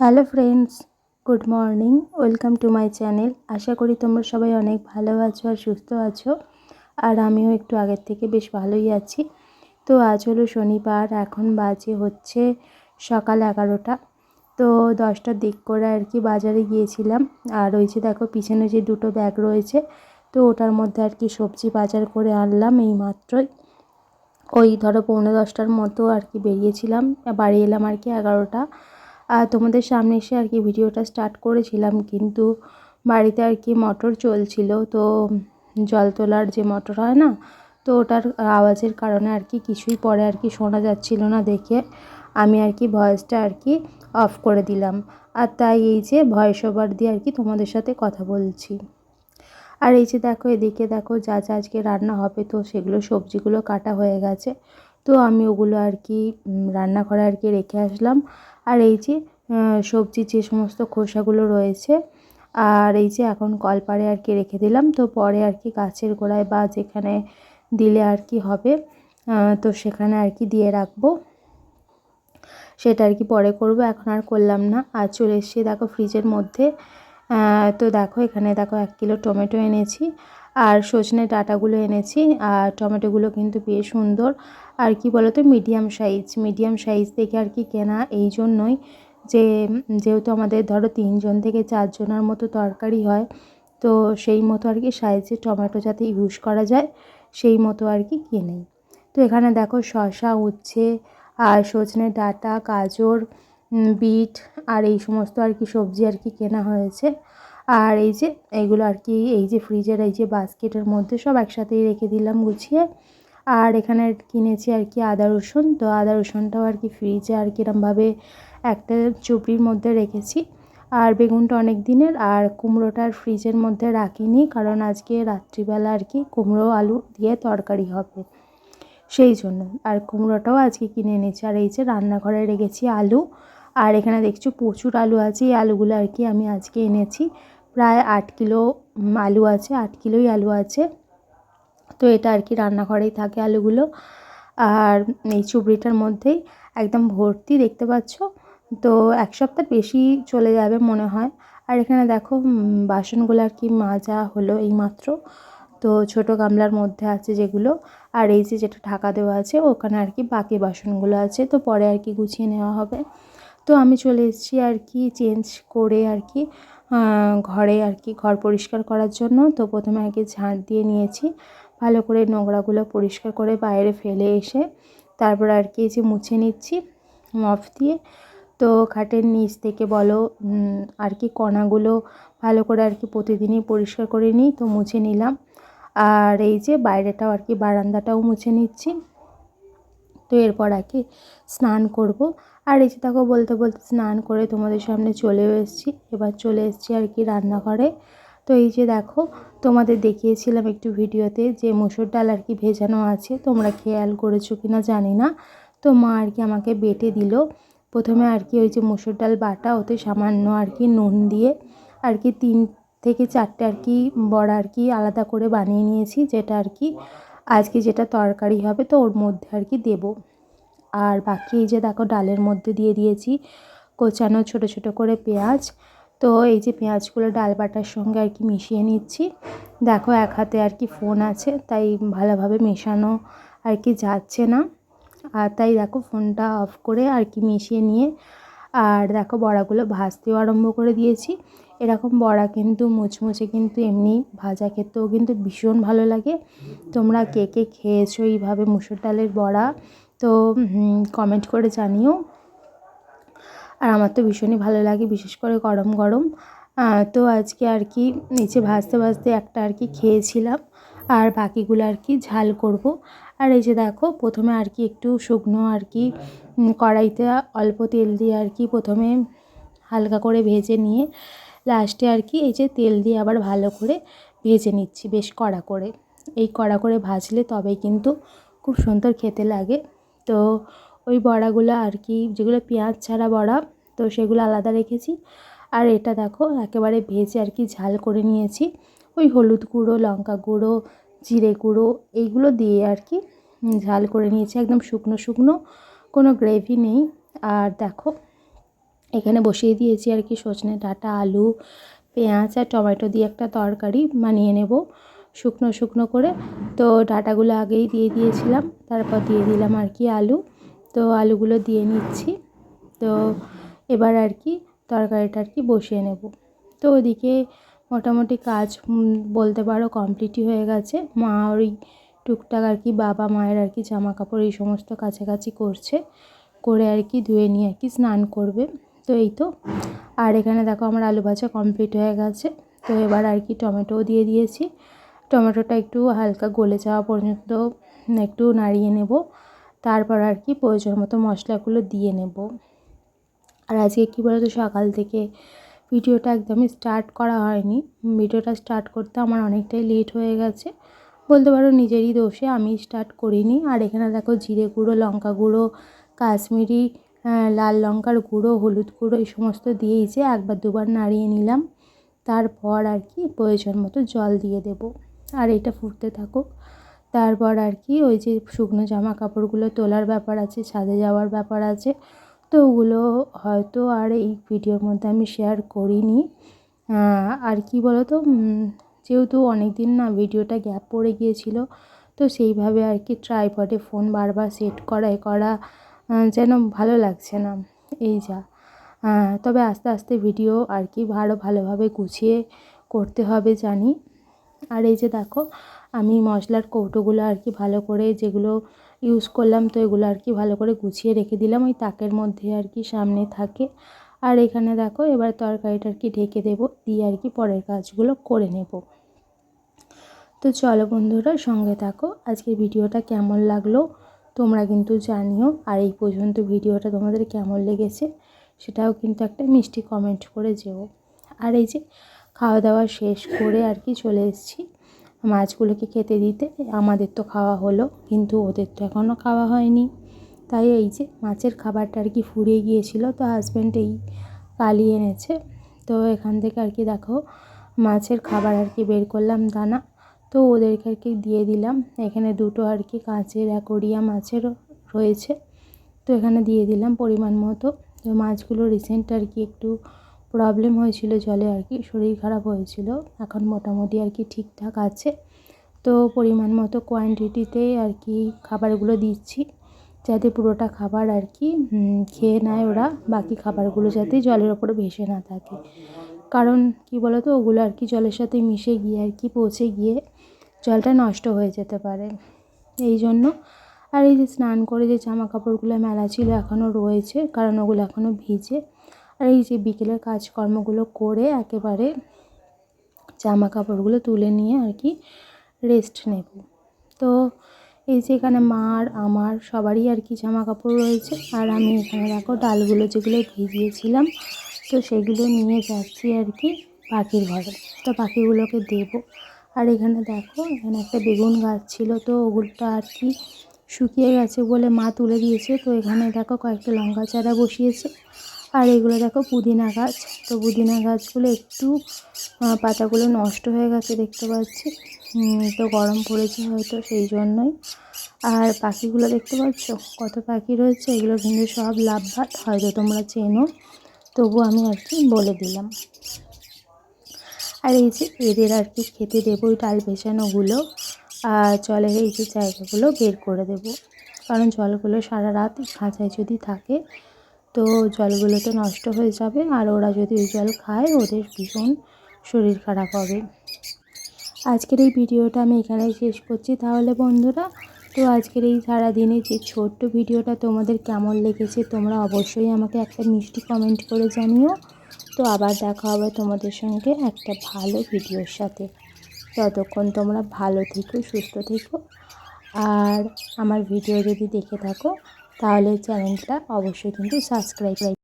Hello friends, good morning, welcome to my channel. আশা করি তোমরা সবাই অনেক ভালো আছো আর সুস্থ আছো। আর আমিও একটু আগের থেকে বেশ ভালোই আছি। তো আজ হলো শনিবার, এখন বাজে হচ্ছে সকাল এগারোটা। তো দশটার দিক করে আর কি বাজারে গিয়েছিলাম। আর ওই যে দেখো, পিছনে যে দুটো ব্যাগ রয়েছে, তো ওটার মধ্যে আর কি সবজি বাজার করে আনলাম এই মাত্রই ওই ধরো পৌনে দশটার মতো আর কি বেরিয়েছিলাম। বাড়ি এলাম আর কি এগারোটা। আর তোমাদের সামনে এসে আর কি ভিডিওটা স্টার্ট করেছিলাম, কিন্তু বাড়িতে আর কি মোটর চলছিল, তো জল তোলার যে মোটর হয় না, তো ওটার আওয়াজের কারণে আর কি কিছুই পরে আর কি শোনা যাচ্ছিল না দেখে। আমি আর কি ভয়েসটা আর কি অফ করে দিলাম। আর তাই এই যে ভয়েস ওভার দিয়ে আর কি তোমাদের সাথে কথা বলছি। আর এই যে দেখো, এদিকে দেখো যা যা আজকে রান্না হবে, তো সেগুলো সবজিগুলো কাটা হয়ে গেছে। তো আমি ওগুলো আর কি রান্নাঘরে আর কি রেখে আসলাম। আর এই যে সবজির যে সমস্ত খোসাগুলো রয়েছে, আর এই যে এখন কলপাড়ে আর কি রেখে দিলাম। তো পরে আর কি গাছের গোড়ায় বা যেখানে দিলে আর কি হবে তো সেখানে আর কি দিয়ে রাখব। সেটা আর কি পরে করব, এখন আর করলাম না। আর চলে এসেছি দেখো ফ্রিজের মধ্যে তো দেখো এখানে দেখো এক কিলো টমেটো এনেছি, আর সজনে ডাটাগুলো এনেছি, আর টমেটোগুলো কিন্তু বেশ সুন্দর। আর কি বলতো মিডিয়াম সাইজ মিডিয়াম সাইজ থেকে আর কি কেনা এই জন্যই যে, যেহেতু আমাদের ধরো তিনজন থেকে চারজনের মতো তরকারি হয়, তো সেই মতো আর কি সাইজে টমেটো যাতে ইউজ করা যায়, সেই মতো আর কি কিনে তো এখানে দেখো শশা উচ্ছে আর সজনে ডাটা, গাজর বিট আর এই সমস্ত আর কি সবজি আর কি কেনা হয়েছে। আর এই যে এইগুলো আর কি এই যে ফ্রিজের এই যে বাস্কেটের মধ্যে সব একসাথেই রেখে দিলাম গুছিয়ে। আর এখানে কিনেছি আর কি আদা রসুন। তো আদা রসুনটাও আর কি ফ্রিজে আর কিরমভাবে একটা চুপড়ির মধ্যে রেখেছি। আর বেগুনটা অনেক দিনের আর কুমড়োটার ফ্রিজের মধ্যে রাখিনি কারণ আজকে রাত্রিবেলা আর কি কুমড়ো, আলু দিয়ে তরকারি হবে। সেই জন্য আর কুমড়োটাও আজকে কিনে এনেছি। আর এই যে রান্নাঘরে রেখেছি আলু। আর এখানে দেখছ প্রচুর আলু আছে। এই আলুগুলো আর কি আমি আজকে এনেছি। প্রায় আট কিলো আলু আছে, আট কিলোই আলু আছে। তো এটা আর কি রান্নাঘরেই থাকে আলুগুলো। আর এই চুবড়িটার মধ্যেই একদম ভর্তি দেখতে পাচ্ছ। তো এক সপ্তাহ বেশি চলে যাবে মনে হয়। আর এখানে দেখো বাসনগুলো আর কি মাজা হলো এই মাত্র তো ছোট গামলার মধ্যে আছে যেগুলো। আর এই যে যেটা ঢাকা দেওয়া আছে, ওখানে আর কি বাকি বাসনগুলো আছে। তো পরে আর কি গুছিয়ে নেওয়া হবে। তো আমি চলে এসেছি আর কি চেঞ্জ করে আর কি ঘরে আর কি ঘর পরিষ্কার করার জন্য। তো প্রথমে আর কি ঝাঁট দিয়ে নিয়েছি। ভালো করে নোংরাগুলো পরিষ্কার করে বাইরে ফেলে এসে তারপর আর কি যে মুছে নিচ্ছি, মফ দিয়ে। তো খাটের নিচ থেকে বলো আর কি কণাগুলো ভালো করে আর কি প্রতিদিনই পরিষ্কার করে নিই, তো মুছে নিলাম। আর এই যে বাইরেটাও আর কি বারান্দাটাও মুছে নিচ্ছি। তো এরপর আর কি স্নান করব। আর এই যে দেখো বলতে বলতে স্নান করে তোমাদের সামনে চলেও এসেছি। এবার চলে এসেছি আর কি রান্নাঘরে। তো এই যে দেখো, তোমাদের দেখিয়েছিলাম একটু ভিডিওতে যে মুসুর ডাল আর কি ভেজানো আছে, তোমরা খেয়াল করেছ কি না জানি না। তো মা আর কি আমাকে বেটে দিল। প্রথমে আর কি ওই যে মুসুর ডাল বাটা, ওতে সামান্য আর কি নুন দিয়ে আর কি তিন থেকে চারটে আর কি বড়া আর কি আলাদা করে বানিয়ে নিয়েছি, যেটা আর কি আজকে যেটা তরকারি হবে তো ওর মধ্যে আর কি দেবো। আর বাকি এই যে দেখো, ডালের মধ্যে দিয়ে দিয়েছি, কোচানো ছোট ছোট করে পেঁয়াজ তো এই যে পেঁয়াজগুলো, ডাল বাটার সঙ্গে আর কি মিশিয়ে নিচ্ছি। দেখো এক হাতে আর কি ফোন আছে, তাই ভালোভাবে মেশানো আর কি যাচ্ছে না। আর তাই দেখো ফোনটা অফ করে আর কি মিশিয়ে নিয়ে, আর দেখো বড়াগুলো ভাজতেও আরম্ভ করে দিয়েছি। এরকম বড়া কিন্তু মুচমুচে কিন্তু এমনি ভাজা খেতেও কিন্তু ভীষণ ভালো লাগে। তোমরা কে কে খেয়েছো এইভাবে মুসুর ডালের বড়া, তো কমেন্ট করে জানিও। আর আমার তো ভীষণই ভালো লাগে, বিশেষ করে গরম গরম। তো আজকে আর কি নিচে ভাজতে ভাজতে একটা আর কি খেয়েছিলাম, আর বাকিগুলো আর কি ঝাল করব। আর এই যে দেখো, প্রথমে আর কি একটু শুকনো আর কি কড়াইতে অল্প তেল দিয়ে আর কি প্রথমে হালকা করে ভেজে নিয়ে লাস্টে আর কি এই যে তেল দিয়ে আবার ভালো করে ভেজে নিচ্ছি বেশ কড়া করে। এই কড়া করে ভাজলে তবেই কিন্তু খুব সুন্দর খেতে লাগে। তো ওই বড়াগুলো আর কি, যেগুলো পেঁয়াজ ছাড়া বড়া তো সেগুলো আলাদা রেখেছি। আর এটা দেখো, একেবারে ভেজে আর কি ঝাল করে নিয়েছি। ওই হলুদ গুঁড়ো, লঙ্কা গুঁড়ো, জিরে গুঁড়ো, এইগুলো দিয়ে আর কি ঝাল করে নিয়েছি। একদম শুকনো শুকনো, কোনো গ্রেভি নেই। আর দেখো, এখানে বসিয়ে দিয়েছি আর কি সজনে ডাঁটা, আলু, পেঁয়াজ আর টমেটো দিয়ে একটা তরকারি বানিয়ে নেব শুকনো শুকনো করে। তো ডাঁটাগুলো আগেই দিয়ে দিয়েছিলাম, তারপর দিয়ে দিলাম আর কি আলু। তো আলুগুলো দিয়ে নিচ্ছি। তো এবার আর কি তরকারিটা আর কি বসিয়ে নেব। তো ওদিকে মোটামুটি কাজ বলতে পারো কমপ্লিটই হয়ে গেছে। মা ওই টুকটাক আর কি বাবা মায়ের আর কি জামা কাপড় এই সমস্ত কাছাকাছি করছে। করে আর কি ধুয়ে নিয়ে আর কি স্নান করবে। তো এই তো। আর এখানে দেখো আমার আলু ভাজা কমপ্লিট হয়ে গেছে। তো এবার আর কি টমেটোও দিয়ে দিয়েছি। টমেটোটা একটু হালকা গলে যাওয়া পর্যন্ত একটু নাড়িয়ে নেব। তারপর আর কি প্রয়োজন মতো মশলাগুলো দিয়ে নেব। আর আজকে কী বলতো, সকাল থেকে ভিডিওটা একদমই স্টার্ট করা হয়নি। ভিডিওটা স্টার্ট করতে আমার অনেকটাই লেট হয়ে গেছে। বলতে পারো নিজেরই দোষে আমি স্টার্ট করিনি। আর এখানে দেখো জিরে গুঁড়ো, লঙ্কা গুঁড়ো, কাশ্মীরি লাল লঙ্কার গুঁড়ো, হলুদ গুঁড়ো, এই সমস্ত দিয়েই যে একবার দুবার নাড়িয়ে নিলাম। তারপর আর কি প্রয়োজন মতো জল দিয়ে দেব। আর এটা ফুটতে থাকুক। তারপর আর কি ওই যে শুকনো জামা কাপড়গুলো তোলার ব্যাপার আছে, ছাদে যাওয়ার ব্যাপার আছে তো ওগুলো হয়তো আর এই ভিডিওর মধ্যে আমি শেয়ার করিনি। আর কি বলো তো যেহেতু অনেক দিন না ভিডিওটা গ্যাপ পড়ে গিয়েছিল, তো সেইভাবে আর কি ট্রাইপডে ফোন বারবার সেট করা এ করা যেন ভালো লাগছে না। এই যা। তবে আস্তে আস্তে ভিডিও আর কি আরও ভালোভাবে গুছিয়ে করতে হবে জানি। আর এই যে দেখো, আমি মশলার কৌটোগুলো আর কি ভালো করে যেগুলো ইউজ করলাম, তো এগুলো আর কি ভালো করে গুছিয়ে রেখে দিলাম। ওই তাকের মধ্যে আর কি সামনে থাকে। আর এখানে দেখো, এবার তরকারিটা আর কি ঢেকে দেবো, দিয়ে আর কি পরের কাজগুলো করে নেব। তো চলো বন্ধুরা, সঙ্গে থাকো। আজকে ভিডিওটা কেমন লাগল তোমরা কিন্তু জানিও। আর এই পর্যন্ত ভিডিওটা তোমাদের কেমন লেগেছে সেটাও কিন্তু একটা মিষ্টি কমেন্ট করে যেও। আর এই যে খাওয়া দাওয়া শেষ করে আর কি চলে এসেছি। মাছগুলোকে খেতে দিতে। আমাদের তো খাওয়া হলো, কিন্তু ওদের তো এখনও খাওয়া হয়নি। তাই এই যে মাছের খাবারটা আর কি ফুরিয়ে গিয়েছিল, তো হাজব্যান্ড এই কালি এনেছে। তো এখান থেকে আর কি দেখো, মাছের খাবার আর কি বের করলাম দানা। তো ওদেরকে আর কি দিয়ে দিলাম। এখানে দুটো আর কি কাঁচের অ্যাকোরিয়া মাছেরও রয়েছে। তো এখানে দিয়ে দিলাম পরিমাণ মতো। তো মাছগুলো রিসেন্ট আর কি একটু প্রবলেম হয়েছিল জলে আর কি, শরীর খারাপ হয়েছিল, এখন মোটামুটি আর কি ঠিকঠাক আছে। তো পরিমাণ মতো কোয়ান্টিটিতে আর কি খাবারগুলো দিচ্ছি, যাতে পুরোটা খাবার আর কি খেয়ে নেয় ওরা, বাকি খাবারগুলো যাতে জলের ওপরে ভেসে না থাকে। কারণ কি বলতো, ওগুলো আর কি জলের সাথে মিশে গিয়ে আর কি পচে গিয়ে জলটা নষ্ট হয়ে যেতে পারে। এই জন্য আর এই যে স্নান করে যে জামা কাপড়গুলো মেলা ছিল এখনও রয়েছে, কারণ ওগুলো এখনও ভিজে আর এই যে বিকেলের কাজকর্মগুলো করে একেবারে জামা কাপড়গুলো তুলে নিয়ে আর কি রেস্ট নেব। তো এই যে এখানে মার আমার সবারই আর কি জামা কাপড় রয়েছে আর আমি এখানে দেখো ডালগুলো যেগুলো ভিজিয়েছিলাম, তো সেগুলো নিয়ে যাচ্ছি আর কি পাখির ঘরে। তো পাখিগুলোকে দেবো। আর এখানে দেখো, এখানে একটা বেগুন গাছ ছিল, তো ওগুলোটা আর কি শুকিয়ে গেছে বলে মা তুলে দিয়েছে। তো এখানে দেখো কয়েকটা লঙ্কা চারা বসিয়েছে। আর এগুলো দেখো পুদিনা গাছ। তো পুদিনা গাছগুলো একটু পাতাগুলো নষ্ট হয়ে গেছে দেখতে পাচ্ছি। তো গরম পড়েছে হয়তো সেই জন্যই। আর পাখিগুলো দেখতে পাচ্ছ? কত পাখি রয়েছে? এগুলো কিন্তু সব লাভবাদ হয়তো তোমরা চেনো, তবু আমি আর কি বলে দিলাম। আর এই যে এদের আর কি খেতে দেবো ওই ডাল আর জলের এই যে জায়গাগুলো বের করে দেব। কারণ জলগুলো সারা রাত খাঁচায় যদি থাকে তো জলগুলো তো নষ্ট হয়ে যাবে আর ওরা যদি ওই জল খায়, ওদের ভীষণ শরীর খারাপ হবে। আজকের এই ভিডিওটা আমি এখানেই শেষ করছি তাহলে বন্ধুরা। তো আজকের এই সারাদিনে যে ছোট্ট ভিডিওটা তোমাদের কেমন লেগেছে তোমরা অবশ্যই আমাকে একটা মিষ্টি কমেন্ট করে জানিও। তো আবার দেখা হবে তোমাদের সঙ্গে একটা ভালো ভিডিওর সাথে। ততক্ষণ তোমরা ভালো থেকো, সুস্থ থেকো। আর আমার ভিডিও যদি দেখে থাকো তাহলে চ্যানেলটা অবশ্যই কিন্তু সাবস্ক্রাইব